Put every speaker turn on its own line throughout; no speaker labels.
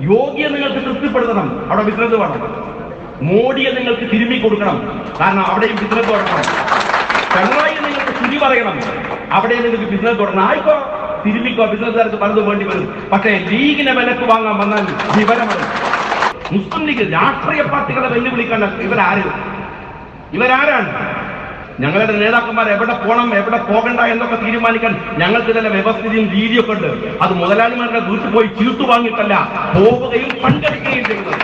യോഗിയെ നിങ്ങൾക്ക് തൃപ്തിപ്പെടുത്തണം. അവിടെ ബിസിനസ് വേണം. മോഡിയെ നിങ്ങൾക്ക് തിരുമ്മി കൊടുക്കണം. കാരണം അവിടെയും ബിസിനസ് തുടങ്ങണം പിണറായി നിങ്ങൾക്ക് ശുചി പറയണം. അവിടെ നിങ്ങൾക്ക് ബിസിനസ് തുടങ്ങണം ആയിക്കോ തിരുമ്മിക്കോ ബിസിനസ്സുകാർക്ക് പലതും വേണ്ടി വരും. പക്ഷേ ലീഗിനെ വിലക്ക് വാങ്ങാൻ വന്നാൽ വിവരമാണ് മുസ്ലിം ലീഗ് രാഷ്ട്രീയ പാർട്ടികളെ വെല്ലുവിളിക്കേണ്ട ഇവരാരും? ഇവരാരാണ്? ഞങ്ങളുടെ നേതാക്കന്മാർ എവിടെ പോകണം എവിടെ പോകണ്ട എന്നൊക്കെ തീരുമാനിക്കാൻ ഞങ്ങൾക്ക് തന്നെ വ്യവസ്ഥിതിയും രീതിയൊക്കെ ഉണ്ട്. അത് മുതലാളിമാരുടെ വീട്ടിൽ പോയി ചീർത്തു വാങ്ങിയിട്ടല്ല പോവുകയും പങ്കെടുക്കുകയും ചെയ്യുന്നത്.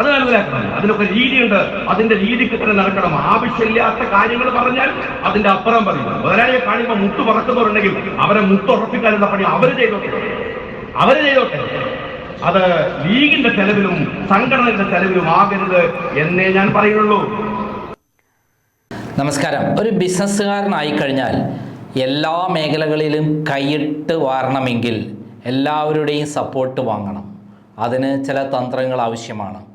അത് മനസ്സിലാക്കണം അതിനൊക്കെ രീതിയുണ്ട്. അതിന്റെ രീതിക്ക് തന്നെ നടക്കണം. ആവശ്യമില്ലാത്ത കാര്യങ്ങൾ പറഞ്ഞാൽ അതിന്റെ അപ്പുറം പറയും. മുതലാളിയെ കാണുമ്പോൾ മുട്ട് പറക്കുന്നവരുണ്ടെങ്കിൽ അവരെ മുട്ടുറപ്പിക്കാനുള്ള പണി അവർ ചെയ്തോട്ടെ. അവർ ചെയ്തോട്ടെ. അത് ലീഗിന്റെ ചെലവിലും സംഘടനയുടെ ചെലവിലും ആകരുത് എന്നേ ഞാൻ പറയുള്ളൂ.
നമസ്കാരം. ഒരു ബിസിനസ്സുകാരനായി കഴിഞ്ഞാൽ എല്ലാ മേഖലകളിലും കൈയിട്ട് വാരണമെങ്കിൽ എല്ലാവരുടെയും സപ്പോർട്ട് വാങ്ങണം. അതിന് ചില തന്ത്രങ്ങൾ ആവശ്യമാണ്.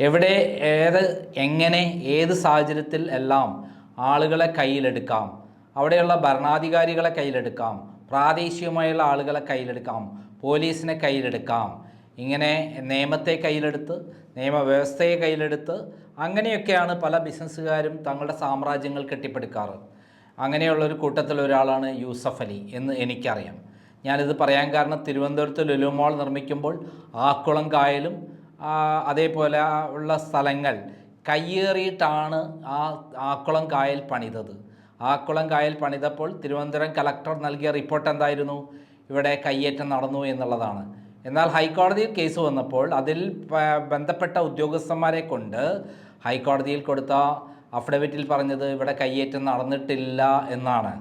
എവിടെ ഏത് എങ്ങനെ ഏത് സാഹചര്യത്തിൽ എല്ലാം ആളുകളെ കയ്യിലെടുക്കാം. അവിടെയുള്ള ഭരണാധികാരികളെ കയ്യിലെടുക്കാം. പ്രാദേശികമായുള്ള ആളുകളെ കയ്യിലെടുക്കാം. പോലീസിനെ കയ്യിലെടുക്കാം. ഇങ്ങനെ നിയമത്തെ കയ്യിലെടുത്ത് നിയമവ്യവസ്ഥയെ കയ്യിലെടുത്ത് അങ്ങനെയൊക്കെയാണ് പല ബിസിനസ്സുകാരും തങ്ങളുടെ സാമ്രാജ്യങ്ങൾ കെട്ടിപ്പടുക്കാറ്. അങ്ങനെയുള്ള ഒരു കൂട്ടത്തിൽ ഒരാളാണ് യൂസഫ് അലി എന്ന് എനിക്കറിയാം. ഞാനിത് പറയാൻ കാരണം തിരുവനന്തപുരത്ത് ലുലു മോൾ നിർമ്മിക്കുമ്പോൾ ആക്കുളം കായലും അതേപോലെ ഉള്ള സ്ഥലങ്ങൾ കയ്യേറിയിട്ടാണ് ആ ആക്കുളം കായൽ പണിതത്. ആക്കുളം കായൽ പണിതപ്പോൾ തിരുവനന്തപുരം കലക്ടർ നൽകിയ റിപ്പോർട്ട് എന്തായിരുന്നു? ഇവിടെ കയ്യേറ്റം നടന്നു എന്നുള്ളതാണ്. എന്നാൽ ഹൈക്കോടതിയിൽ കേസ് വന്നപ്പോൾ അതിൽ ബന്ധപ്പെട്ട ഉദ്യോഗസ്ഥന്മാരെ കൊണ്ട് ഹൈക്കോടതിയിൽ കൊടുത്ത അഫിഡവിറ്റിൽ പറഞ്ഞത് ഇവിടെ കയ്യേറ്റം നടന്നിട്ടില്ല എന്നാണ്.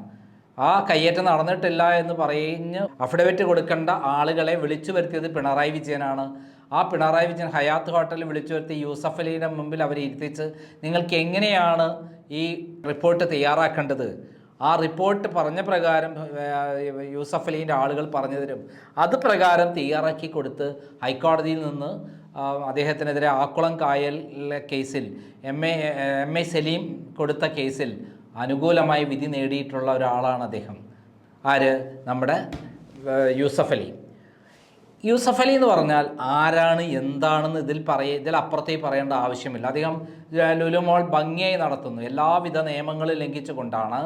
ആ കയ്യേറ്റം നടന്നിട്ടില്ല എന്ന് പറഞ്ഞ് അഫിഡവിറ്റ് കൊടുക്കേണ്ട ആളുകളെ വിളിച്ചു വരുത്തിയത് പിണറായി വിജയനാണ്. ആ പിണറായി വിജയൻ ഹയാത്ത് ഹോട്ടലിൽ വിളിച്ചു വരുത്തി യൂസഫ് അലിയുടെ മുമ്പിൽ അവരെ ഇരുത്തിച്ച് നിങ്ങൾക്ക് എങ്ങനെയാണ് ഈ റിപ്പോർട്ട് തയ്യാറാക്കേണ്ടത്? ആ റിപ്പോർട്ട് പറഞ്ഞ പ്രകാരം യൂസഫ് അലീന്റെ ആളുകൾ പറഞ്ഞു തരും അത് പ്രകാരം തയ്യാറാക്കി കൊടുത്ത് ഹൈക്കോടതിയിൽ നിന്ന് അദ്ദേഹത്തിനെതിരെ ആക്കുളം കായൽ കേസിൽ M A M A Saleem കൊടുത്ത കേസിൽ അനുകൂലമായി വിധി നേടിയിട്ടുള്ള ഒരാളാണ് അദ്ദേഹം. ആര്? നമ്മുടെ യൂസഫ് അലി. യൂസഫ് അലി എന്ന് പറഞ്ഞാൽ ആരാണ് എന്താണെന്ന് ഇതിൽ പറയ ഇതിൽ അപ്പുറത്തേക്ക് പറയേണ്ട ആവശ്യമില്ല. അദ്ദേഹം ലുലുമോൾ ഭംഗിയായി നടത്തുന്നു. എല്ലാവിധ നിയമങ്ങളും ലംഘിച്ചുകൊണ്ടാണ്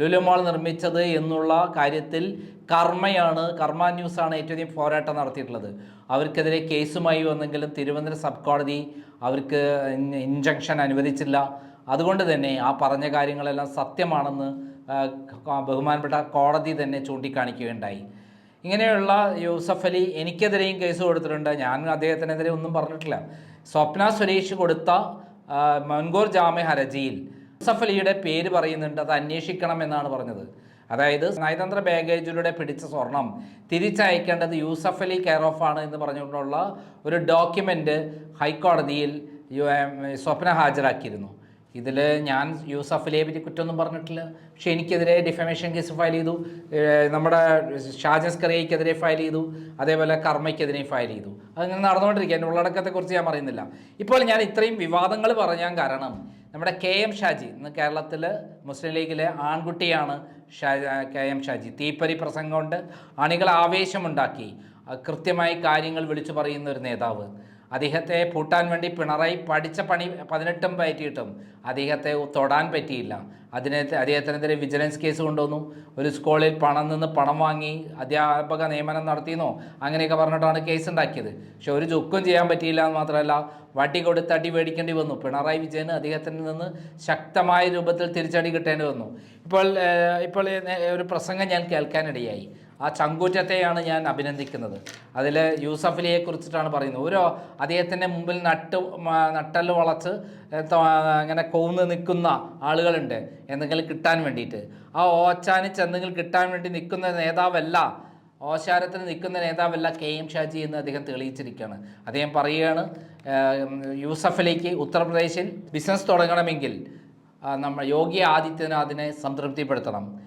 ലുലുമോൾ നിർമ്മിച്ചത് എന്നുള്ള കാര്യത്തിൽ കർമ്മയാണ് കർമ്മ ന്യൂസാണ് ഏറ്റവും അധികം പോരാട്ടം നടത്തിയിട്ടുള്ളത്. അവർക്കെതിരെ കേസുമായി വന്നെങ്കിലും തിരുവനന്തപുരം സബ് കോടതി അവർക്ക് ഇഞ്ചക്ഷൻ അനുവദിച്ചില്ല. അതുകൊണ്ട് തന്നെ ആ പറഞ്ഞ കാര്യങ്ങളെല്ലാം സത്യമാണെന്ന് ബഹുമാനപ്പെട്ട കോടതി തന്നെ ചൂണ്ടിക്കാണിക്കുകയുണ്ടായി. ഇങ്ങനെയുള്ള യൂസഫ് അലി എനിക്കെതിരെയും കേസ് കൊടുത്തിട്ടുണ്ട്. ഞാൻ അദ്ദേഹത്തിനെതിരെ ഒന്നും പറഞ്ഞിട്ടില്ല. സ്വപ്ന സുരേഷ് കൊടുത്ത മൻഗോർ ജാമ്യ ഹർജിയിൽ യൂസഫ് അലിയുടെ പേര് പറയുന്നുണ്ട്. അത് അന്വേഷിക്കണം എന്നാണ് പറഞ്ഞത്. അതായത് നയതന്ത്ര ബാഗേജിലൂടെ പിടിച്ച സ്വർണം തിരിച്ചയക്കേണ്ടത് യൂസഫ് അലി കെയർ ഓഫ് ആണ് എന്ന് പറഞ്ഞുകൊണ്ടുള്ള ഒരു ഡോക്യുമെന്റ് ഹൈക്കോടതിയിൽ സ്വപ്ന ഹാജരാക്കിയിരുന്നു. ഇതിൽ ഞാൻ യൂസഫ് അലിയെ പറ്റി കുറ്റമൊന്നും പറഞ്ഞിട്ടില്ല. പക്ഷെ എനിക്കെതിരെ ഡിഫമേഷൻ കേസ് ഫയൽ ചെയ്തു. നമ്മുടെ ഷാജസ് കറിയയ്ക്കെതിരെ ഫയൽ ചെയ്തു. അതേപോലെ കർമ്മയ്ക്കെതിരെ ഫയൽ ചെയ്തു. അതങ്ങനെ നടന്നുകൊണ്ടിരിക്കുക. എന്റെ ഉള്ളടക്കത്തെക്കുറിച്ച് ഞാൻ പറയുന്നില്ല. ഇപ്പോൾ ഞാൻ ഇത്രയും വിവാദങ്ങൾ പറയാൻ കാരണം നമ്മുടെ കെ എം ഷാജി. ഇന്ന് കേരളത്തിൽ മുസ്ലിം ലീഗിലെ ആൺകുട്ടിയാണ് കെ എം ഷാജി. തീപ്പരി പ്രസംഗം കൊണ്ട് അണികൾ ആവേശമുണ്ടാക്കി. കൃത്യമായി കാര്യങ്ങൾ വിളിച്ചു പറയുന്ന ഒരു നേതാവ്. അദ്ദേഹത്തെ പൂട്ടാൻ വേണ്ടി പിണറായി പഠിച്ച പണി പതിനെട്ടും പയറ്റിയിട്ടും അദ്ദേഹത്തെ തൊടാൻ പറ്റിയില്ല. അതിനെ അദ്ദേഹത്തിനെതിരെ വിജിലൻസ് കേസ് കൊണ്ടുവന്നു. ഒരു സ്കൂളിൽ പണം നിന്ന് പണം വാങ്ങി അധ്യാപക നിയമനം നടത്തിയെന്നോ അങ്ങനെയൊക്കെ പറഞ്ഞിട്ടാണ് കേസ് ഉണ്ടാക്കിയത്. പക്ഷെ ഒരു ചുക്കും ചെയ്യാൻ പറ്റിയില്ല എന്ന് മാത്രമല്ല വടി കൊടുത്ത് അടി മേടിക്കേണ്ടി വന്നു. പിണറായി വിജയന് അദ്ദേഹത്തിൽ നിന്ന് ശക്തമായ രൂപത്തിൽ തിരിച്ചടി കിട്ടേണ്ടി വന്നു. ഇപ്പോൾ ഇപ്പോൾ ഒരു പ്രസംഗം ഞാൻ കേൾക്കാനിടയായി. ആ ചങ്കൂറ്റത്തെയാണ് ഞാൻ അഭിനന്ദിക്കുന്നത്. അതിൽ യൂസഫലിയെ കുറിച്ചിട്ടാണ് പറയുന്നത്. ഓരോ അദ്ദേഹത്തിന്റെ മുമ്പിൽ നട്ട് നട്ടൽ വളച്ച് അങ്ങനെ കൊന്ന് നിൽക്കുന്ന ആളുകളുണ്ട് എന്തെങ്കിലും കിട്ടാൻ വേണ്ടിയിട്ട്. ആ ഓച്ചാനിച്ച് എന്തെങ്കിലും കിട്ടാൻ വേണ്ടി നിൽക്കുന്ന നേതാവല്ല ഓശാരത്തിന് നിൽക്കുന്ന നേതാവല്ല കെ എം ഷാജി എന്ന് അദ്ദേഹം തെളിയിച്ചിരിക്കുകയാണ്. അദ്ദേഹം പറയുകയാണ് യൂസഫലിക്ക് ഉത്തർപ്രദേശിൽ ബിസിനസ് തുടങ്ങണമെങ്കിൽ നമ്മൾ യോഗി ആദിത്യനാഥിനെ സംതൃപ്തിപ്പെടുത്തണം.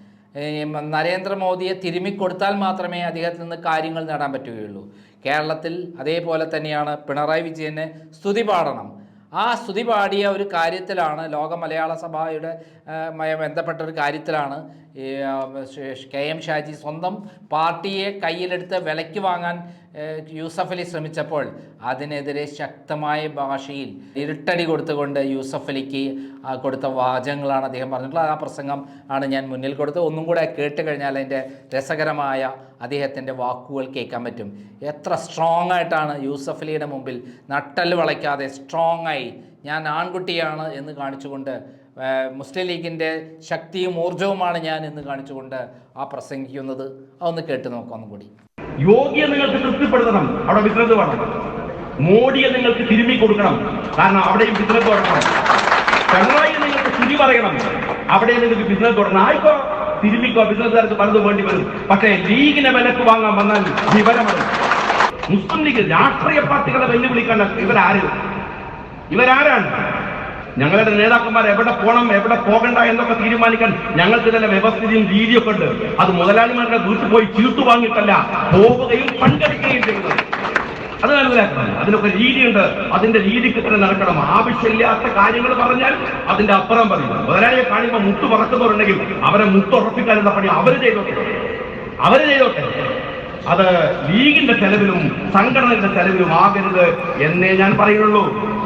നരേന്ദ്രമോദിയെ തിരുമ്മിക്കൊടുത്താൽ മാത്രമേ അദ്ദേഹത്തിൽ നിന്ന് കാര്യങ്ങൾ നേടാൻ പറ്റുകയുള്ളൂ. കേരളത്തിൽ അതേപോലെ തന്നെയാണ് പിണറായി വിജയനെ സ്തുതി പാടണം. ആ സ്തുതി പാടിയ ഒരു കാര്യത്തിലാണ് ലോക മലയാള സഭയുടെ ബന്ധപ്പെട്ട ഒരു കാര്യത്തിലാണ് കെ എം ഷാജി സ്വന്തം പാർട്ടിയെ കയ്യിലെടുത്ത് വിലയ്ക്ക് വാങ്ങാൻ യൂസഫ് അലി ശ്രമിച്ചപ്പോൾ അതിനെതിരെ ശക്തമായ ഭാഷയിൽ ഇരുട്ടടി കൊടുത്തുകൊണ്ട് യൂസഫ് അലിക്ക് കൊടുത്ത വാചകങ്ങളാണ് അദ്ദേഹം പറഞ്ഞിട്ടുള്ളത്. ആ പ്രസംഗം ആണ് ഞാൻ മുന്നിൽ കൊടുത്തത്. ഒന്നും കൂടെ കേട്ട് കഴിഞ്ഞാൽ അതിന്റെ രസകരമായ അദ്ദേഹത്തിന്റെ വാക്കുകൾ കേൾക്കാൻ പറ്റും. എത്ര സ്ട്രോങ് ആയിട്ടാണ് യൂസഫ് അലിയുടെ മുമ്പിൽ നട്ടൽ വളയ്ക്കാതെ സ്ട്രോങ് ആയി ഞാൻ ആൺകുട്ടിയാണ് എന്ന് കാണിച്ചുകൊണ്ട് മുസ്ലിം ലീഗിന്റെ ശക്തിയും ഊർജവുമാണ് ഞാൻ എന്ന് കാണിച്ചുകൊണ്ട് ആ പ്രസംഗിക്കുന്നത്. അതൊന്ന് കേട്ട് നോക്കാം ഒന്നും കൂടി
യോഗിയെ നിങ്ങൾക്ക് തൃപ്തിപ്പെടുത്തണം. അവിടെ ബിസിനസ് വേണം. മോഡിയെ നിങ്ങൾക്ക് തിരുമ്മി കൊടുക്കണം. കാരണം അവിടെയും ബിസിനസ് തുടങ്ങണം പിണറായി നിങ്ങൾക്ക് ശുചി പറയണം. അവിടെ നിങ്ങൾക്ക് ബിസിനസ് തുടങ്ങണം ആയിക്കോ തിരുമ്മിക്കോ ബിസിനസ്സുകാർക്ക് പലതും വേണ്ടി വരും. പക്ഷേ ലീഗിനെ വിലക്ക് വാങ്ങാൻ വന്നാൽ വിവരമാണ് മുസ്ലിം ലീഗ് രാഷ്ട്രീയ പാർട്ടികളെ വെല്ലുവിളിക്കേണ്ട ഇവരാര്? ഇവരാരാണ്? ഞങ്ങളുടെ നേതാക്കന്മാർ എവിടെ പോകണം എവിടെ പോകണ്ട എന്നൊക്കെ തീരുമാനിക്കാൻ ഞങ്ങൾക്ക് തന്നെ വ്യവസ്ഥിതിയും രീതിയൊക്കെ ഉണ്ട്. അത് മുതലാളിമാരുടെ വീട്ടിൽ പോയി ചീർത്തു വാങ്ങിയിട്ടല്ല പോവുകയും പങ്കെടുക്കുകയും ചെയ്യുന്നത്. അത് മനസ്സിലാക്കണം അതിനൊക്കെ രീതിയുണ്ട്. അതിന്റെ രീതിക്ക് തന്നെ നടക്കണം. ആവശ്യമില്ലാത്ത കാര്യങ്ങൾ പറഞ്ഞാൽ അതിന്റെ അപ്പുറം പറയും. മുതലാളിയെ കാണുമ്പോൾ മുട്ട് പറക്കുന്നവരുണ്ടെങ്കിൽ അവരെ മുട്ടുറപ്പിക്കാനുള്ള പണി അവർ ചെയ്തോട്ടെ. അവർ ചെയ്തോട്ടെ. അത് ലീഗിന്റെ ചെലവിലും സംഘടനയുടെ ചെലവിലും ആകരുത് എന്നേ ഞാൻ പറയുള്ളൂ.